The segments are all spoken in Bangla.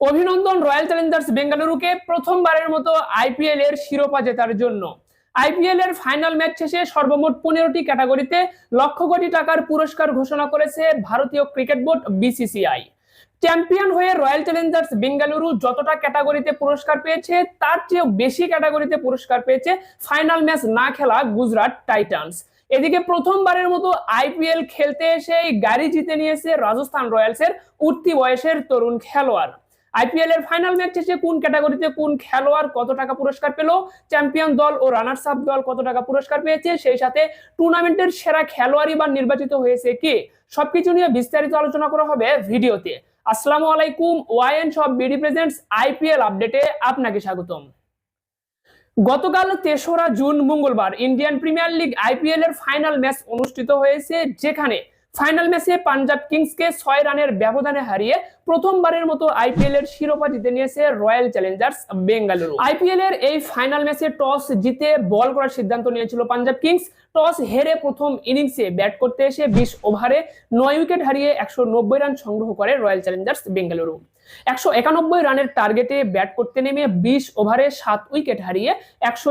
অভিনন্দন রয়্যাল চ্যালেঞ্জার্স বেঙ্গালুরুকে প্রথমবারের মতো আইপিএল এর শিরোপা জেতার জন্য। আইপিএল এর ফাইনাল ম্যাচ শেষে সর্বমোট পনেরোটি ক্যাটাগরিতে লক্ষ কোটি টাকার পুরস্কার ঘোষণা করেছে ভারতীয় ক্রিকেট বোর্ড বিসিসিআই। চ্যাম্পিয়ন হয়ে রয়্যাল চ্যালেঞ্জার্স বেঙ্গালুরু যতটা ক্যাটাগরিতে পুরস্কার পেয়েছে, তার চেয়েও বেশি ক্যাটাগরিতে পুরস্কার পেয়েছে ফাইনাল ম্যাচ না খেলা গুজরাট টাইটান্স। এদিকে প্রথমবারের মতো আইপিএল খেলতে এসে গাড়ি জিতে নিয়েছে রাজস্থান রয়্যালসের উঠতি বয়সের তরুণ খেলোয়াড়। আইপিএল এর ফাইনাল ম্যাচ শেষে কোন ক্যাটাগরিতে কোন খেলোয়াড় কত টাকা পুরস্কার পেল? চ্যাম্পিয়ন দল ও রানার্স আপ দল কত টাকা পুরস্কার পেয়েছে? সেই সাথে টুর্নামেন্টের সেরা খেলোয়াড়ই বা নির্বাচিত হয়েছে কে? সবকিছু নিয়ে বিস্তারিত আলোচনা করা হবে ভিডিওতে। আসসালামু আলাইকুম ওয়াইএন সব বিডি প্রেজেন্টস আইপিএল আপডেটে আপনাকে স্বাগতম। গতকাল তেসরা জুন মঙ্গলবার ইন্ডিয়ান প্রিমিয়ার লিগ আইপিএল এর ফাইনাল ম্যাচ অনুষ্ঠিত হয়েছে, যেখানে ফাইনাল ম্যাচে পাঞ্জাব কিংসকে ছয় রানের ব্যবধানে হারিয়ে প্রথমবারের মতো আইপিএল এর শিরোপা জিতে নিয়েছে রয়্যাল চ্যালেঞ্জার্স বেঙ্গালুরু। আইপিএল এর এই ফাইনাল ম্যাচে টস জিতে বল করার সিদ্ধান্ত নিয়েছিল পাঞ্জাব কিংস। টস হেরে প্রথম ইনিংসে ব্যাট করতে এসে বিশ ওভারে নয় উইকেট হারিয়ে একশো নব্বই রান সংগ্রহ করে রয়্যাল চ্যালেঞ্জার্স বেঙ্গালুরু। একশো একানব্বই রানের টার্গেটে ব্যাট করতে নেমে বিশ ওভারে সাত উইকেট হারিয়ে একশো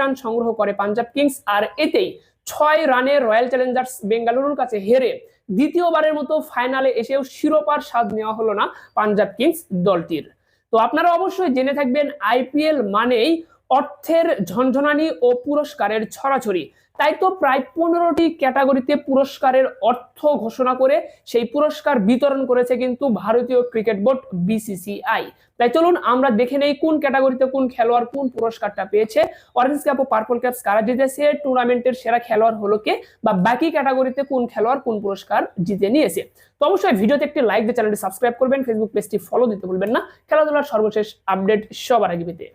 রান সংগ্রহ করে পাঞ্জাব কিংস। আর এতেই ছয় রানে রয়্যাল চ্যালেঞ্জার্স বেঙ্গালুরুর কাছে হেরে দ্বিতীয়বারের মতো ফাইনালে এসেও শিরোপার স্বাদ নেওয়া হলো না পাঞ্জাব কিংস দলটির। তো আপনারা অবশ্যই জেনে থাকবেন আইপিএল মানেই অর্থের ঝনঝনানি ও পুরস্কারের ছড়াছড়ি। তাই তো প্রায় পনেরোটি ক্যাটাগরিতে পুরস্কারের অর্থ ঘোষণা করে সেই পুরস্কার বিতরণ করেছে কিন্তু ভারতীয় ক্রিকেট বোর্ড বিসিসিআই। তাই চলুন আমরা দেখে নেই কোন ক্যাটাগরিতে কোন খেলোয়াড় কোন পুরস্কারটা পেয়েছে। অরেঞ্জ ক্যাপ ও পার্পল ক্যাপস কারা জিতেছে? টুর্নামেন্টের সেরা খেলোয়াড় হলো কে? বা বাকি ক্যাটাগরিতে কোন খেলোয়াড় কোন পুরস্কার জিতে নিয়েছে? তো অবশ্যই ভিডিওতে একটি লাইক দিয়ে চ্যানেলটি সাবস্ক্রাইব করবেন ফেসবুক পেজটি ফলো দিতে ভুলবেন না। খেলাধুলার সর্বশেষ আপডেট সবার আগে পেতে।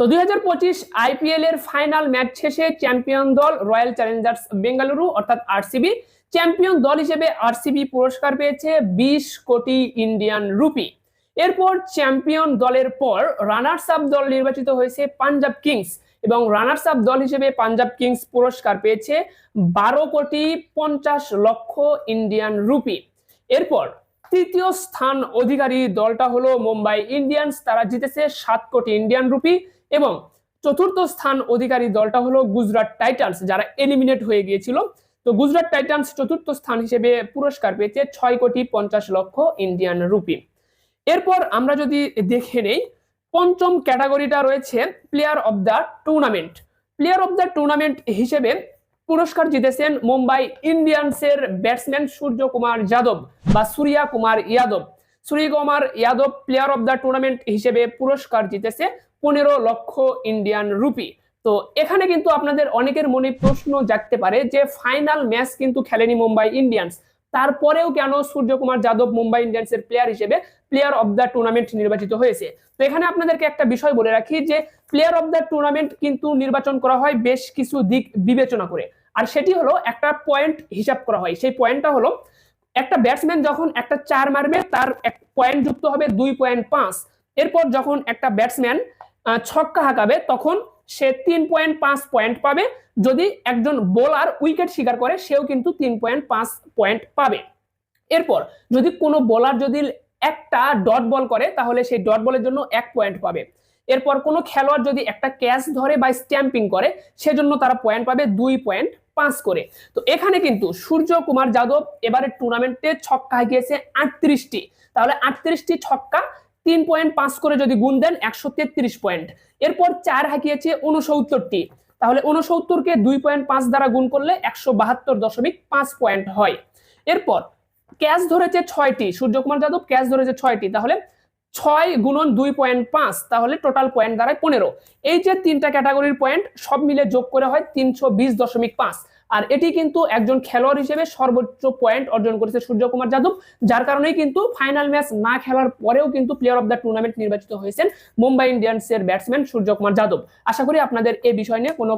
তো দুই হাজার পঁচিশ আইপিএল এর ফাইনাল ম্যাচ শেষে চ্যাম্পিয়ন দল রয়্যাল চ্যালেঞ্জার্স বেঙ্গালুরু অর্থাৎ আরসিবি চ্যাম্পিয়ন দল হিসেবে আরসিবি পুরস্কার পেয়েছে বিশ কোটি ইন্ডিয়ান রুপি। এরপর চ্যাম্পিয়ন দলের পর রানার্স আপ দল নির্বাচিত হয়েছে পাঞ্জাব কিংস এবং রানার্স আপ দল হিসেবে পাঞ্জাব কিংস পুরস্কার পেয়েছে বারো কোটি পঞ্চাশ লক্ষ ইন্ডিয়ান রুপি। এরপর তৃতীয় স্থান অধিকারী দলটা হলো মুম্বাই ইন্ডিয়ান্স, তারা জিতেছে সাত কোটি ইন্ডিয়ান রুপি এবং চতুর্থ স্থান অধিকারী দলটা হলো গুজরাট টাইটান্স, যারা এলিমিনেট হয়ে গিয়েছিল। তো গুজরাট টাইটান্স চতুর্থ স্থান হিসেবে পুরস্কার পেয়েছে ছয় কোটি পঞ্চাশ লক্ষ ইন্ডিয়ান রুপি। এরপর আমরা যদি দেখে নেই, পঞ্চম ক্যাটাগরিটা রয়েছে player of the tournament. Player of the tournament হিসেবে পুরস্কার জিতেছেন মুম্বাই ইন্ডিয়ান্সের ব্যাটসম্যান সূর্য কুমার যাদব বা Surya Kumar Yadav. Surya Kumar player of the tournament হিসেবে পুরস্কার জিতেছে পনেরো লক্ষ ইন্ডিয়ান রুপি। তো এখানে কিন্তু আপনাদের অনেকের মনে প্রশ্ন জাগতে পারে যে ফাইনাল ম্যাচ কিন্তু খেলেনি মুম্বাই ইন্ডিয়ান্স। তারপরেও কেন সূর্যকুমার যাদব মুম্বাই ইন্ডিয়ান্সের প্লেয়ার হিসেবে প্লেয়ার অব দ্য টুর্নামেন্ট নির্বাচিত হয়েছে? তো এখানে আপনাদেরকে একটা বিষয় বলে রাখি যে প্লেয়ার অব দ্য টুর্নামেন্ট কিন্তু নির্বাচন করা হয় বেশ কিছু দিক বিবেচনা করে। আর সেটি হলো একটা পয়েন্ট হিসাব করা হয়। সেই পয়েন্টটা হলো একটা ব্যাটসম্যান যখন একটা চার মারবে, তার এক পয়েন্ট যুক্ত হবে দুই পয়েন্ট পাঁচ। এরপর যখন একটা ব্যাটসম্যান ছক্কা হাঁকাবে, তখন সে তিন পয়েন্ট পাঁচ পয়েন্ট পাবে। যদি একজন বোলার উইকেট শিকার করে, সেও কিন্তু তিন পয়েন্ট পাঁচ পয়েন্ট পাবে। এরপর যদি কোনো বোলার যদি একটা ডট বল করে, তাহলে সেই ডট বলের জন্য এক পয়েন্ট পাবে। এরপর কোনো খেলোয়াড় যদি একটা ক্যাচ ধরে বা স্ট্যাম্পিং করে, সেজন্য তারা পয়েন্ট পাবে দুই পয়েন্ট পাঁচ করে। তো এখানে কিন্তু সূর্য কুমার যাদব এবারে টুর্নামেন্টে ছক্কা গিয়েছে আটত্রিশটি। তাহলে আটত্রিশটি ছক্কা তিন পয়েন্ট পাঁচ করে যদি গুণ দেন একশো তেত্রিশ পয়েন্ট এরপর চার হাঁকিয়েছে উনসত্তরটি তাহলে উনসত্তরকে দুই পয়েন্ট পাঁচ দ্বারা গুণ করলে একশো বাহাত্তর দশমিক পাঁচ পয়েন্ট হয়। এরপর ক্যাচ ধরেছে ছয়টি। সূর্যকুমার যাদব ক্যাচ ধরেছে ছয়টি। তাহলে ছয় গুণন দুই পয়েন্ট পাঁচ, তাহলে টোটাল পয়েন্ট দাঁড়ায় পনেরো। এই যে তিনটা ক্যাটাগরির পয়েন্ট সব মিলে যোগ করে হয় তিনশো বিশ দশমিক পাঁচ। আর এটি কিন্তু একজন খেলোয়াড় হিসেবে সর্বোচ্চ পয়েন্ট অর্জন করেছে সূর্যকুমার যাদব, যার কারণেই কিন্তু ফাইনাল ম্যাচ না খেলার পরেও কিন্তু প্লেয়ার অব দ্য টুর্নামেন্ট নির্বাচিত হয়েছেন মুম্বাই ইন্ডিয়ান্সের ব্যাটসম্যান সূর্যকুমার যাদব। আশা করি আপনাদের এই বিষয় নিয়ে কোনো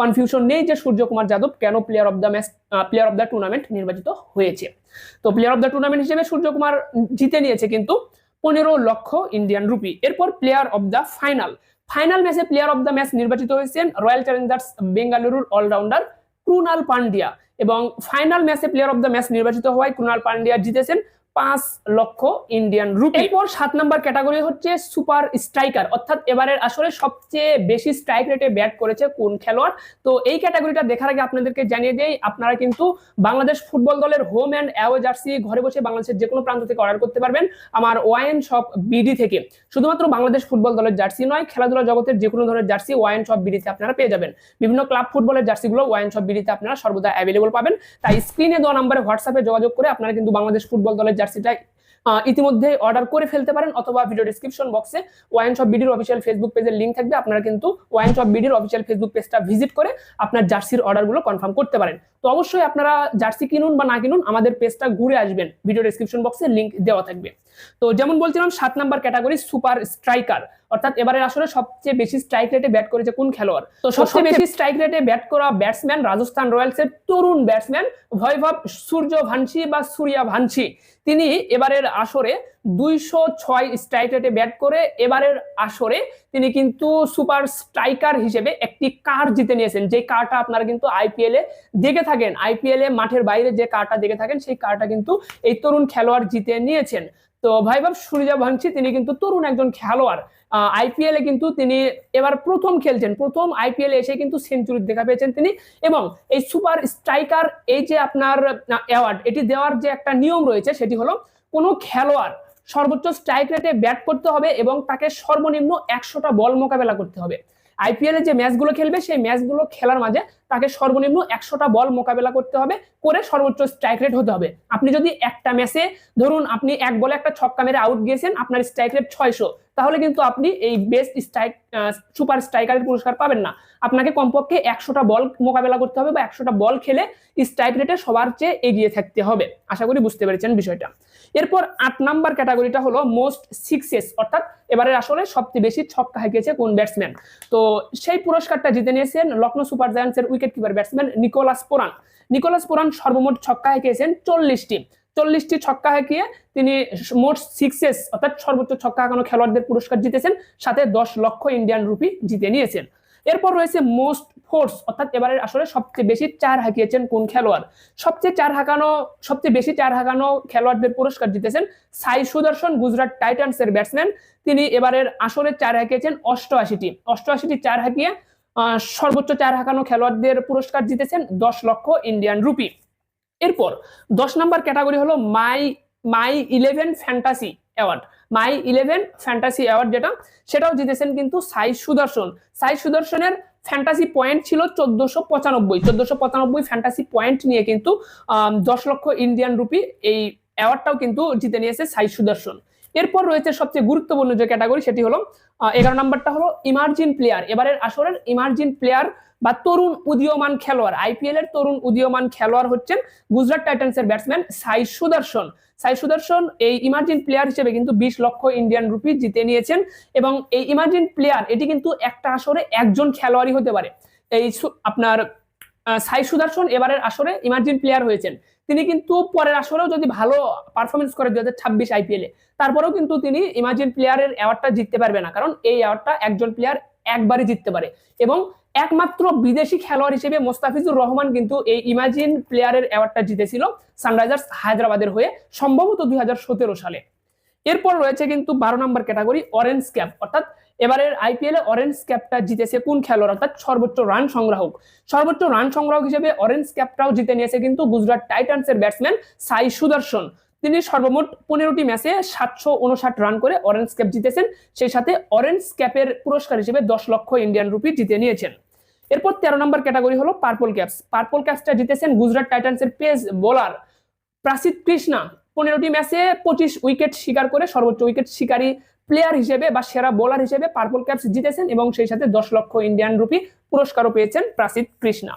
কনফিউশন নেই যে সূর্যকুমার যাদব কেন player of the match player of the tournament নির্বাচিত হয়েছে। তো প্লেয়ার অব দ্য টুর্নামেন্ট হিসেবে সূর্যকুমার জিতে নিয়েছে কিন্তু পনেরো লক্ষ ইন্ডিয়ান রুপি এরপর player of the final final ম্যাচে প্লেয়ার অব দ্য ম্যাচ নির্বাচিত হয়েছেন রয়্যাল চ্যালেঞ্জার্স বেঙ্গালুরুর অলরাউন্ডার ক্রুনাল পান্ডিয়া এবং ফাইনাল ম্যাচে প্লেয়ার অফ দ্য ম্যাচ নির্বাচিত হওয়ায় ক্রুনাল পান্ডিয়া জিতেছেন। পাঁচ লক্ষ ইন্ডিয়ান রুপি এরপর সাত নম্বর ক্যাটাগরি হচ্ছে সুপার স্ট্রাইকার অর্থাৎ এবারের আসলে সবচেয়ে বেশি স্ট্রাইক রেটে ব্যাট করেছে কোন খেলোয়াড়? তো এই ক্যাটাগরিটা দেখার আগে আপনাদেরকে জানিয়ে দেই, আপনারা কিন্তু বাংলাদেশ ফুটবল দলের হোম অ্যান্ড অ্যাওয়ে জার্সি ঘরে বসে বাংলাদেশের যে কোনো প্রান্ত থেকে অর্ডার করতে পারবেন আমার ওয়াইন শপ বিডি থেকে। শুধুমাত্র বাংলাদেশ ফুটবল দলের জার্সি নয়, খেলাধুলা জগতের যে কোনো ধরনের জার্সি ওয়াইন শপ বিডিতে আপনারা পেয়ে যাবেন। বিভিন্ন ক্লাব ফুটবলের জার্সিগুলো ওয়াইন শপ বিডিতে আপনারা সর্বদা অ্যাভেলেবল পাবেন। তাই স্ক্রিনে দেওয়া নাম্বারে হোয়াটসঅ্যাপে যোগাযোগ করে আপনারা কিন্তু বাংলাদেশ ফুটবল দলের জার্সিটা ইতিমধ্যে অর্ডার করে ফেলতে পারেন অথবা ভিডিও ডিসক্রিপশন বক্সে ওয়াইন শপ বিডির অফিসিয়াল ফেসবুক পেজের লিঙ্ক থাকবে। আপনারা কিন্তু ওয়াইন শপ বিডির অফিসিয়াল ফেসবুক পেজটা ভিজিট করে আপনার জার্সির অর্ডারগুলো কনফার্ম করতে পারেন। তো অবশ্যই আপনারা জার্সি কিনুন বা না কিনুন আমাদের পেজটা ঘুরে আসবেন। ভিডিও ডিসক্রিপশন বক্সে লিঙ্ক দেওয়া থাকবে। তো যেমন বলছিলাম সাত নাম্বার ক্যাটাগরি সুপার স্ট্রাইকার অর্থাৎ এবারে আসলে সবচেয়ে বেশি স্ট্রাইক রেটে ব্যাট করেছে কোন খেলোয়াড়? তো সবচেয়ে বেশি স্ট্রাইক রেটে ব্যাট করা ব্যাটসম্যান রাজস্থান রয়্যালসের তরুণ ব্যাটসম্যান ভৈভব সূর্য ভানসি বা সূর্যা ভানসি তিনি এবারের আসরে দুইশো ছয় স্ট্রাইক রেটে ব্যাট করে এবারের আসরে তিনি কিন্তু সুপার স্ট্রাইকার হিসেবে একটি কার জিতে নিয়েছেন। যে কারটা আপনারা কিন্তু আইপিএল দেখে থাকেন আইপিএল মাঠের বাইরে যে কারটা দেখে থাকেন, সেই কারটা কিন্তু এই তরুণ খেলোয়াড় জিতে নিয়েছেন। তো ভাইভাব সূর্যা ভানসি তিনি কিন্তু তরুণ একজন খেলোয়াড়। আইপিএল কিন্তু তিনি এবার প্রথম খেলছেন। প্রথম আইপিএল এসে কিন্তু সেঞ্চুরি দেখা পেয়েছেন তিনি এবং এই সুপার স্ট্রাইকার, এই যে আপনার অ্যাওয়ার্ড, এটি দেওয়ার যে একটা নিয়ম রয়েছে, সেটি হলো কোনো খেলোয়াড় সর্বোচ্চ স্ট্রাইক রেটে ব্যাট করতে হবে এবং তাকে সর্বনিম্ন একশোটা বল মোকাবেলা করতে হবে। আইপিএল যে ম্যাচগুলো খেলবে, সেই ম্যাচগুলো খেলার মাঝে তাকে সর্বনিম্ন একশোটা বল মোকাবেলা করতে হবে, করে সর্বোচ্চ স্ট্রাইক রেট হতে হবে। আপনি যদি একটা ম্যাচে, ধরুন আপনি এক বলে একটা ছক্কা মেরে আউট গিয়েছেন, আপনার স্ট্রাইক রেট ছয়শো, তাহলে কিন্তু আপনি এই বেস্ট স্ট্রাইক সুপার স্ট্রাইকারের পুরস্কার পাবেন না। আপনাকে কমপক্ষে একশোটা বল মোকাবেলা করতে হবে বা একশোটা বল খেলে স্ট্রাইক রেটে সবার চেয়ে এগিয়ে থাকতে হবে। আশা করি বুঝতে পেরেছেন বিষয়টা। এরপর আট নাম্বার ক্যাটাগরিটা হলো মোস্ট সিক্সেস অর্থাৎ এবারে আসলে সবচেয়ে বেশি ছক্কা হাঁকিয়েছে কোন ব্যাটসম্যান তো সেই পুরস্কারটা জিতে নিয়েছেন Lucknow Super জায়ান্টসের wicket keeper batsman Nicholas Pooran. Nicholas Pooran সর্বমোট ছক্কা হাঁকিয়েছেন চল্লিশটি। চল্লিশটি ছক্কা হাঁকিয়ে তিনি মোট সিক্সেস অর্থাৎ সর্বোচ্চ ছক্কা হাঁকানো খেলোয়াড়দের পুরস্কার জিতেছেন, সাথে দশ লক্ষ ইন্ডিয়ান রুপি জিতে নিয়েছেন। এরপর রয়েছে মোস্ট ফোর্স অর্থাৎ এবারের আসলে সবচেয়ে বেশি চার হাঁকিয়েছেন কোন খেলোয়াড়? সবচেয়ে চার হাঁকানো, সবচেয়ে বেশি চার হাঁকানো খেলোয়াড়দের পুরস্কার জিতেছেন সাই সুদর্শন, গুজরাট টাইটান্স এর ব্যাটসম্যান তিনি এবারের আসলে চার হাঁকিয়েছেন অষ্টআশিটি। অষ্টআশিটি চার হাঁকিয়ে সর্বোচ্চ চার হাঁকানো খেলোয়াড়দের পুরস্কার জিতেছেন দশ লক্ষ ইন্ডিয়ান রুপি এরপর দশ নম্বর ক্যাটাগরি হলো my my eleven fantasy award my eleven fantasy award যেটা, সেটাও জিতেছেন কিন্তু সাই সুদর্শন সাই সুদর্শনের ফ্যান্টাসি পয়েন্ট ছিল চোদ্দশো পঁচানব্বই। চোদ্দশো পঁচানব্বই ফ্যান্টাসি পয়েন্ট নিয়ে কিন্তু দশ লক্ষ ইন্ডিয়ান রুপি এই অ্যাওয়ার্ডটাও কিন্তু জিতে নিয়েছে সাই সুদর্শন এরপর রয়েছে সবচেয়ে গুরুত্বপূর্ণ যে ক্যাটাগরি সেটি হলো এগারো নম্বরটা হলো ইমার্জিন প্লেয়ার এবারের আসরের ইমার্জিন প্লেয়ার বা তরুণ উদীয়মান খেলোয়াড় আইপিএল এর তরুণ উদীয়মান খেলোয়াড় হচ্ছেন গুজরাট টাইটান্স এর ব্যাটসম্যান সাই সুদর্শন। সাই সুদর্শন এই ইমার্জিন প্লেয়ার হিসেবে কিন্তু বিশ লক্ষ ইন্ডিয়ান রুপি জিতে নিয়েছেন এবং এই ইমার্জিন প্লেয়ার এটি কিন্তু একটা আসরে একজন খেলোয়াড়ই হতে পারে। এই আপনার সাই সুদর্শন এবারের আসরে ইমার্জিন প্লেয়ার হয়েছেন। তিনি কিন্তু পরের আসরেও যদি ভালো পারফরমেন্স করে দুই হাজার ছাব্বিশ আইপিএলে তারপরেও কিন্তু তিনি ইমার্জিন প্লেয়ারের অ্যাওয়ার্ডটা জিততে পারবে না। কারণ এই অ্যাওয়ার্ডটা একজন প্লেয়ার একবারই জিততে পারে। এবং একমাত্র বিদেশি খেলোয়াড় হিসেবে মোস্তাফিজুর রহমান কিন্তু এই ইমাজিন প্লেয়ারের অ্যাওয়ার্ডটা জিতেছিল সানরাইজার্স হায়দ্রাবাদের হয়ে, সম্ভবত দুই হাজার সতেরো সালে। এরপর রয়েছে কিন্তু বারো নম্বর ক্যাটাগরি অরেঞ্জ ক্যাপ অর্থাৎ এবারের আইপিএল এ অরেঞ্জ ক্যাপটা জিতেছে কোন খেলোয়াড়? অর্থাৎ সর্বোচ্চ রান সংগ্রাহক। সর্বোচ্চ রান সংগ্রাহক হিসেবে অরেঞ্জ ক্যাপটাও জিতে নিয়েছে কিন্তু গুজরাট টাইটান্স এর ব্যাটসম্যান সাই সুদর্শন। তিনি সর্বমোট পনেরোটি ম্যাচে সাতশো উনষাট রান করে অরেঞ্জ ক্যাপ জিতেছেন। সেই সাথে অরেঞ্জ ক্যাপের পুরস্কার হিসেবে দশ লক্ষ ইন্ডিয়ান রুপি জিতে নিয়েছেন। এরপর তেরো নম্বর ক্যাটাগরি হলো পার্পল ক্যাপস পার্পল ক্যাপসটা জিতেছেন গুজরাট টাইটান্সের পেস বোলার প্রাসিদ কৃষ্ণা পনেরোটি ম্যাচে পঁচিশ উইকেট শিকার করে সর্বোচ্চ উইকেট শিকারী প্লেয়ার হিসেবে বা সেরা বোলার হিসেবে পার্পল ক্যাপস জিতেছেন এবং সেই সাথে দশ লক্ষ ইন্ডিয়ান রুপি পুরস্কারও পেয়েছেন প্রাসিদ কৃষ্ণা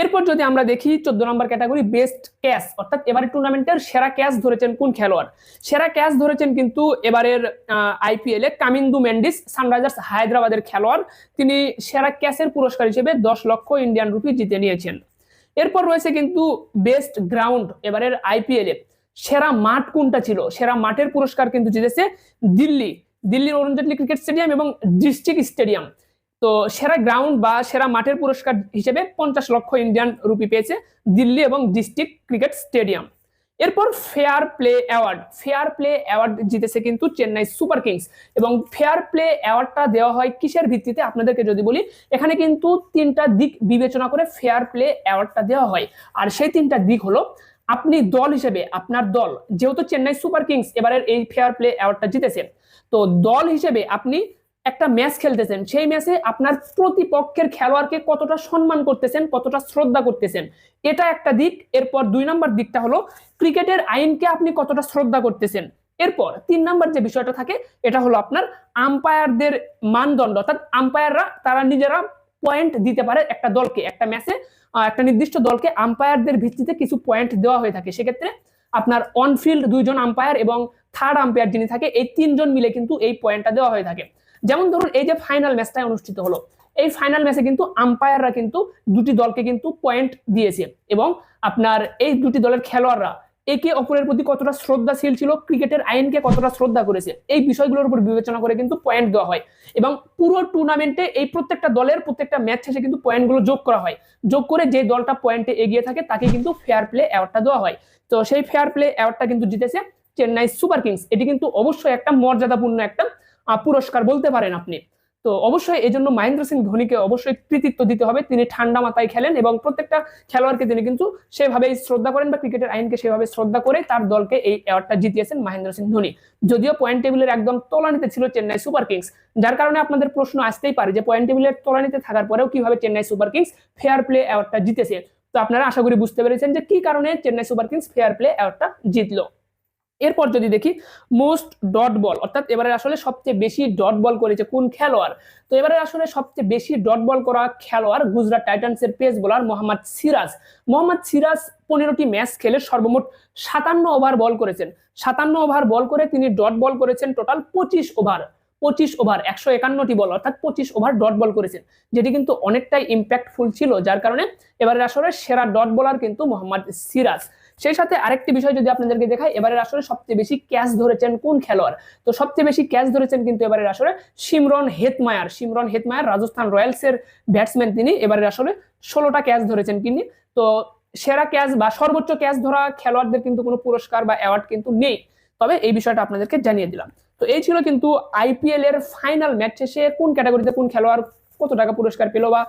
এরপর যদি আমরা দেখি চোদ্দ নম্বর ক্যাটাগরি বেস্ট ক্যাচ, অর্থাৎ এবারে টুর্নামেন্টের সেরা ক্যাচ ধরেছেন কোন খেলোয়াড়? সেরা ক্যাচ ধরেছেন কিন্তু এবারের আইপিএল এ কামিন্দু মেন্ডিস, সানরাইজার্স হায়দ্রাবাদের খেলোয়াড়। তিনি সেরা ক্যাচের পুরস্কার হিসেবে দশ লক্ষ ইন্ডিয়ান রুপি জিতে নিয়েছেন। এরপর রয়েছে কিন্তু বেস্ট গ্রাউন্ড এবারের আইপিএল এ। সেরা মাঠ কোনটা ছিল? সেরা মাঠের পুরস্কার কিন্তু জিতেছে দিল্লি। দিল্লির অরুণ জেটলি ক্রিকেট স্টেডিয়াম এবং ডিস্ট্রিক্ট স্টেডিয়াম। তো সেরা গ্রাউন্ড বা সেরা মাঠের পুরস্কার হিসেবে পঞ্চাশ লক্ষ ইন্ডিয়ান রুপি পেয়েছে দিল্লি এবং ডিস্ট্রিক্ট ক্রিকেট স্টেডিয়াম এরপর fair play award fair play award জিতেছে কিন্তু চেন্নাই সুপার কিংস এবং ফেয়ার প্লে অ্যাওয়ার্ডটা দেওয়া হয় কিসের ভিত্তিতে? আপনাদেরকে যদি বলি, এখানে কিন্তু তিনটা দিক বিবেচনা করে ফেয়ার প্লে অ্যাওয়ার্ডটা দেওয়া হয়। আর সেই তিনটা দিক হলো, আপনি দল হিসেবে, আপনার দল, যেহেতু চেন্নাই সুপার কিংস এবারের এই ফেয়ার প্লে অ্যাওয়ার্ডটা জিতেছে, তো দল হিসেবে আপনি একটা ম্যাচ খেলতেছেন। সেই ম্যাচে আপনার প্রতিপক্ষের খেলোয়াড়কে কতটা সম্মান করতেছেন, কতটা শ্রদ্ধা করতেছেন, এটা একটা দিক। এরপর দুই নম্বর দিকটা হলো, ক্রিকেটের আইনকে আপনি কতটা শ্রদ্ধা করতেছেন। এরপর তিন নাম্বার যে বিষয়টা থাকে, এটা হলো আপনার আম্পায়ারদের মানদণ্ড। অর্থাৎ আম্পায়াররা তারা নিজেরা পয়েন্ট দিতে পারে একটা দলকে, একটা ম্যাচে একটা নির্দিষ্ট দলকে আম্পায়ারদের ভিত্তিতে কিছু পয়েন্ট দেওয়া হয়ে থাকে। সেক্ষেত্রে আপনার অনফিল্ড দুইজন আম্পায়ার এবং থার্ড আম্পায়ার যিনি থাকে, এই তিনজন মিলে কিন্তু এই পয়েন্টটা দেওয়া হয়ে থাকে। যেমন ধরুন, এই যে ফাইনাল ম্যাচটা অনুষ্ঠিত হলো, এই ফাইনাল ম্যাচে কিন্তু আম্পায়াররা কিন্তু দুটি দলকে কিন্তু পয়েন্ট দিয়েছে এবং আপনার এই দুটি দলের খেলোয়াড়রা একে অপরের প্রতি কতটা শ্রদ্ধাশীল ছিল, ক্রিকেটের আইনকে কতটা শ্রদ্ধা করেছে, এই বিষয়গুলোর উপর বিবেচনা করে কিন্তু পয়েন্ট দেওয়া হয় এবং পুরো টুর্নামেন্টে এই প্রত্যেকটা দলের প্রত্যেকটা ম্যাচ শেষে কিন্তু পয়েন্টগুলো যোগ করা হয়। যোগ করে যে দলটা পয়েন্টে এগিয়ে থাকে, তাকে কিন্তু ফেয়ার প্লে অ্যাওয়ার্ডটা দেওয়া হয়। তো সেই ফেয়ার প্লে অ্যাওয়ার্ডটা কিন্তু জিতেছে চেন্নাই সুপার কিংস। এটি কিন্তু অবশ্যই একটা মর্যাদাপূর্ণ একটা পুরস্কার বলতে পারেন আপনি। তো অবশ্যই এই জন্য মহেন্দ্র সিং ধোনিকে অবশ্যই কৃতিত্ব দিতে হবে। তিনি ঠান্ডা মাথায় খেলেন এবং প্রত্যেকটা খেলোয়াড়কে তিনি কিন্তু সেভাবেই শ্রদ্ধা করেন বা ক্রিকেটের আইনকে সেভাবে শ্রদ্ধা করে তার দলকে এই অ্যাওয়ার্ডটা জিতিয়েছেন মহেন্দ্র সিং ধোনি। যদিও পয়েন্ট টেবিলের একদম তলানিতে ছিল চেন্নাই সুপার কিংস, যার কারণে আপনাদের প্রশ্ন আসতেই পারে যে পয়েন্ট টেবিলের তলানিতে থাকার পরেও কীভাবে Chennai Super Kings fair play অ্যাওয়ার্ডটা জিতেছে। তো আপনারা আশা করি বুঝতে পেরেছেন যে কি কারণে Chennai Super Kings fair play অ্যাওয়ার্ডটা জিতলো। এরপর যদি দেখি মোস্ট ডট বল অর্থাৎ এবারে আসলে সবচেয়ে বেশি ডট বল করেছে কোন খেলোয়াড়? তো এবারে আসলে সবচেয়ে বেশি ডট বল করা খেলোয়াড় গুজরাট টাইটান্সের পেস বোলার মোহাম্মদ সিরাজ। মোহাম্মদ সিরাজ পনেরোটি ম্যাচ খেলে সর্বমোট সাতান্ন ওভার বল করেছেন। সাতান্ন ওভার বল করে তিনি ডট বল করেছেন টোটাল পঁচিশ ওভার পঁচিশ ওভার একশো একান্নটি বল অর্থাৎ পঁচিশ ওভার ডট বল করেছেন। যেটি কিন্তু অনেকটাই ইম্প্যাক্টফুল ছিল, যার কারণে এবারে আসলে সেরা ডট বলার কিন্তু মোহাম্মদ সিরাজ। সেই সাথে আরেকটি বিষয় যদি আপনাদেরকে দেখাই, এবারের আসলে সবচেয়ে বেশি ক্যাচ ধরেছেন কোন খেলোয়াড়? তো সবচেয়ে বেশি ক্যাচ ধরেছেন কিন্তু এবারের আসলে Shimron Hetmyer. Shimron Hetmyer, Rajasthan Royals এর ব্যাটসম্যান তিনি। এবারের আসলে ষোলোটা ক্যাচ ধরেছেন তিনি তো সেরা ক্যাচ বা সর্বোচ্চ ক্যাচ ধরা খেলোয়াড়দের কিন্তু কোনো পুরস্কার বা অ্যাওয়ার্ড কিন্তু নেই। তবে এই বিষয়টা আপনাদেরকে জানিয়ে দিলাম। তো এই ছিল কিন্তু আইপিএল এর ফাইনাল ম্যাচ শেষে কোন ক্যাটাগরিতে কোন খেলোয়াড় কত টাকা পুরস্কার পেল বা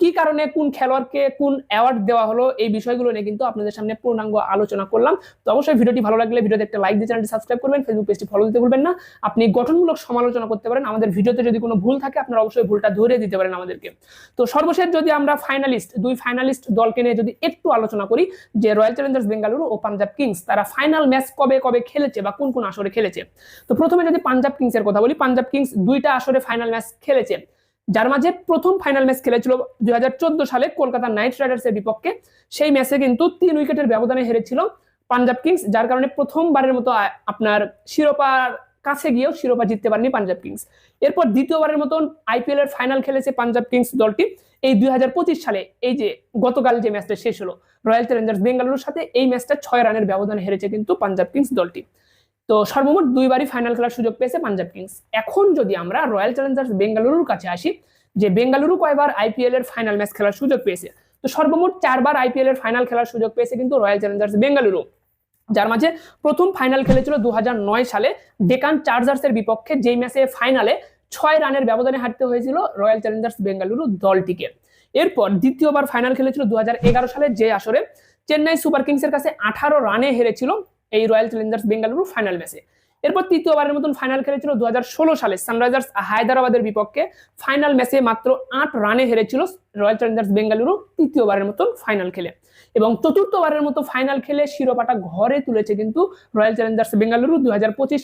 কি কারণে কোন খেলোয়াড়কে কোন অ্যাওয়ার্ড দেওয়া হলো, এই বিষয়গুলো নিয়ে কিন্তু আপনাদের সামনে পূর্ণাঙ্গ আলোচনা করলাম। তো অবশ্যই ভিডিওটি ভালো লাগলে ভিডিওতে একটা লাইক দিয়ে চ্যানেলটি সাবস্ক্রাইব করবেন ফেসবুক পেজটি ফলো দিতে ভুলবেন না। আপনি গঠনমূলক সমালোচনা করতে পারেন, আমাদের ভিডিওতে যদি কোনো ভুল থাকে, আপনারা অবশ্যই ভুলটা ধরে দিতে পারেন আমাদেরকে। তো সর্বশেষ যদি আমরা ফাইনালিস্ট দুই ফাইনালিস্ট দলকে নিয়ে যদি একটু আলোচনা করি, যে রয়্যাল চ্যালেঞ্জার্স বেঙ্গালুরু ও পাঞ্জাব কিংস তারা ফাইনাল ম্যাচ কবে কবে খেলেছে বা কোন কোন আসরে খেলেছে? তো প্রথমে যদি পাঞ্জাব কিংসের কথা বলি পাঞ্জাব কিংস দুইটা আসরে ফাইনাল ম্যাচ খেলেছে। যার মাঝে প্রথম ফাইনাল ম্যাচ খেলেছিল দুই হাজার চোদ্দ সালে কলকাতা নাইট রাইডার্সের বিপক্ষে। সেই ম্যাচে কিন্তু তিন উইকেটের ব্যবধানে হেরেছিল পাঞ্জাব কিংস, যার কারণে প্রথমবারের মতো আপনার শিরোপার কাছে গিয়েও শিরোপা জিততে পারেনি পাঞ্জাব কিংস। এরপর দ্বিতীয়বারের মতন আইপিএল এর ফাইনাল খেলেছে পাঞ্জাব কিংস দলটি। এই দুই হাজার পঁচিশ সালে এই যে গতকাল যে ম্যাচটা শেষ হলো, রয়্যাল চ্যালেঞ্জার্স বেঙ্গালুরুর সাথে এই ম্যাচটা ছয় রানের ব্যবধানে হেরেছে কিন্তু পাঞ্জাব কিংস দলটি। তো সর্বমোট দুইবারই ফাইনাল খেলার সুযোগ পেয়েছে পাঞ্জাব কিংস। এখন যদি আমরা রয়্যাল চ্যালেঞ্জার্স বেঙ্গালুরুর কাছে আসি, যে বেঙ্গালুরু কয়বার আইপিএল এর ফাইনাল ম্যাচ খেলার সুযোগ পেয়েছে, তো সর্বমোট চারবার আইপিএল এর ফাইনাল খেলার সুযোগ পেয়েছে কিন্তু রয়্যাল চ্যালেঞ্জার্স বেঙ্গালুরু। যার মাঝে প্রথম ফাইনাল খেলেছিল দু হাজার নয় সালে ডেকান চার্জার্সের বিপক্ষে, যেই ম্যাচে ফাইনালে ছয় রানের ব্যবধানে হারতে হয়েছিল রয়্যাল চ্যালেঞ্জার্স বেঙ্গালুরু দলটিকে। এরপর দ্বিতীয়বার ফাইনাল খেলেছিল দু হাজার এগারো সালে যে আসরে, চেন্নাই সুপার কিংসের কাছে আঠারো রানে হেরেছিল এই রয়্যাল চ্যালেঞ্জার্স বেঙ্গালুরু ফাইনাল ম্যাচে এরপর তৃতীয়বারের মতন ফাইনাল খেলেছিল দু হাজার ষোলো সালে সানরাইজার্স হায়দ্রাবাদের বিপক্ষে। ফাইনাল ম্যাচে মাত্র আট রানে হেরেছিল রয়্যাল চ্যালেঞ্জার্স বেঙ্গালুরু তৃতীয়বারের মতন ফাইনাল খেলে। এবং চতুর্থবারের মতো ফাইনাল খেলে শিরোপাটা ঘরে তুলেছে কিন্তু রয়্যাল চ্যালেঞ্জার্স বেঙ্গালুরু দুই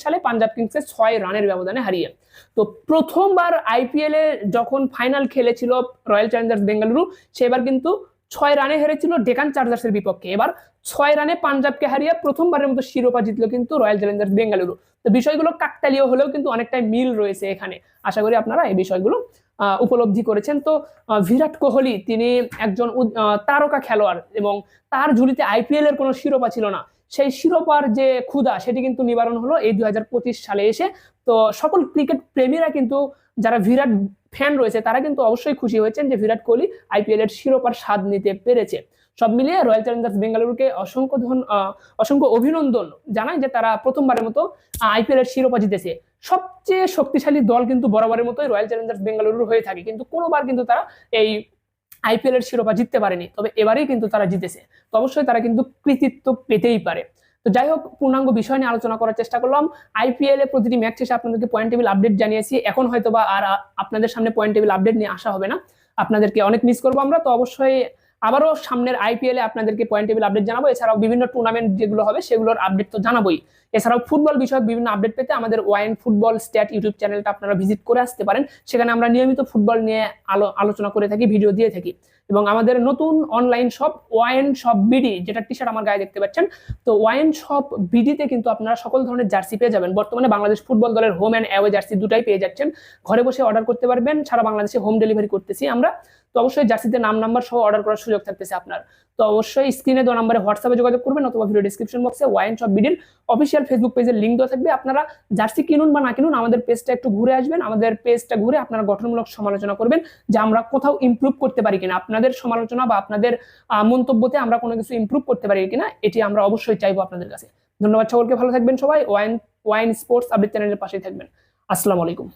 সালে পাঞ্জাব কিংসে ছয় রানের ব্যবধানে হারিয়ে। তো প্রথমবার আইপিএল যখন ফাইনাল খেলেছিল রয়্যাল চ্যালেঞ্জার্স বেঙ্গালুরু সেবার কিন্তু ছয় রানে হেরেছিল ডেকান চার্জার্সের বিপক্ষে। এবার ছয় রানে পাঞ্জাবকে হারিয়ে প্রথমবারের মতো শিরোপা জিতলো কিন্তু রয়্যাল চ্যালেঞ্জার্স বেঙ্গালুরু। তো বিষয়গুলো কাকতালীয় হলেও কিন্তু অনেকটাই মিল রয়েছে এখানে। আশা করি আপনারা এই বিষয়গুলো উপলব্ধি করেছেন। তো বিরাট কোহলি, তিনি একজন তারকা খেলোয়াড় এবং তার ঝুলিতে আইপিএল এর কোনো শিরোপা ছিল না। সেই শিরোপার যে ক্ষুধা, সেটি কিন্তু নিবারণ হলো এই দুই হাজার পঁচিশ সালে এসে। তো সকল ক্রিকেট প্রেমীরা কিন্তু, যারা বিরাট ফ্যান রয়েছে, তারা কিন্তু অবশ্যই খুশি হয়েছেন যে বিরাট কোহলি আইপিএল এর শিরোপার স্বাদ নিতে পেরেছে। সব মিলিয়ে রয়্যাল চ্যালেঞ্জার্স বেঙ্গালুরুকে অসংখ্য ধন অসংখ্য অভিনন্দন জানাই যে তারা প্রথমবারের মতো আইপিএল এর শিরোপা জিতেছে। সবচেয়ে শক্তিশালী দল কিন্তু বরাবরের মতোই রয়্যাল চ্যালেঞ্জার্স বেঙ্গালুরু হয়ে থাকে। কিন্তু কোনোবার কিন্তু তারা এই আইপিএল এর শিরোপা জিততে পারেনি, তবে এবারেই কিন্তু তারা জিতেছে। তো অবশ্যই তারা কিন্তু কৃতিত্ব পেতেই পারে। তো যাই হোক, পূর্ণাঙ্গ বিষয় নিয়ে আলোচনা করার চেষ্টা করলাম। আইপিএল এ প্রতিটি ম্যাচ শেষে আপনাদেরকে পয়েন্ট টেবিল আপডেট জানিয়েছি। এখন হয়তো বা আর আপনাদের সামনে পয়েন্ট টেবিল আপডেট নিয়ে আসা হবে না। আপনাদেরকে অনেক মিস করব আমরা। তো অবশ্যই আবারও সামনের আইপিএল আপনাদেরকে পয়েন্ট টেবিল আপডেট জানাব। এছাড়াও বিভিন্ন টুর্নামেন্ট যেগুলো হবে, সেগুলোর আপডেট তো জানাবোই। এছাড়াও ফুটবল বিষয়ক বিভিন্ন আপডেট পেতে আমাদের ওয়াইন ফুটবল স্ট্যাট ইউটিউব চ্যানেলটা আপনারা ভিজিট করে আসতে পারেন। সেখানে আমরা নিয়মিত ফুটবল নিয়ে আলো, আলোচনা করে থাকি ভিডিও দিয়ে থাকি। এবং আমাদের নতুন online shop wine shop BD যেটা টি শার্ট আমার গায়ে দেখতে পাচ্ছেন, তো ওয়াইন শপ বিডিতে কিন্তু আপনারা সকল ধরনের জার্সি পেয়ে যাবেন। বর্তমানে বাংলাদেশ ফুটবল দলের হোম অ্যান্ড অ্যাওয়ে জার্সি দুটাই পেয়ে যাচ্ছেন। ঘরে বসে অর্ডার করতে পারবেন, সারা বাংলাদেশে হোম ডেলিভারি করতেছি আমরা। তো অবশ্যই জার্সিতে নাম, নাম্বার সহ অর্ডার করার সুযোগ থাকতেছে আপনার। তো অবশ্যই স্ক্রিনে দেওয়া নাম্বারে হোয়াটসঅ্যাপে যোগাযোগ করবেন অথবা ভিডিও ডিসক্রিপশন বক্সে ওয়াইন শপ বিডির অফিসিয়াল ফেসবুক পেজের লিঙ্ক দেওয়া থাকবে। আপনারা জার্সি কিনুন বা না কিনুন, আমাদের পেজটা একটু ঘুরে আসবেন, আমাদের পেজটা ঘুরে আপনারা গঠনমূলক সমালোচনা করবেন যে আমরা কোথাও ইমপ্রুভ করতে পারি কিনা। আপনাদের সমালোচনা বা আপনাদের মন্তব্যতে আমরা কোনো কিছু ইমপ্রুভ করতে পারি কিনা, এটি আমরা অবশ্যই চাইব আপনাদের কাছে। ধন্যবাদ সকলকে, ভালো থাকবেন সবাই। ওয়াইন ওয়াইন স্পোর্টস আপডেট চ্যানেলের পাশেই থাকবেন। আসসালামু আলাইকুম।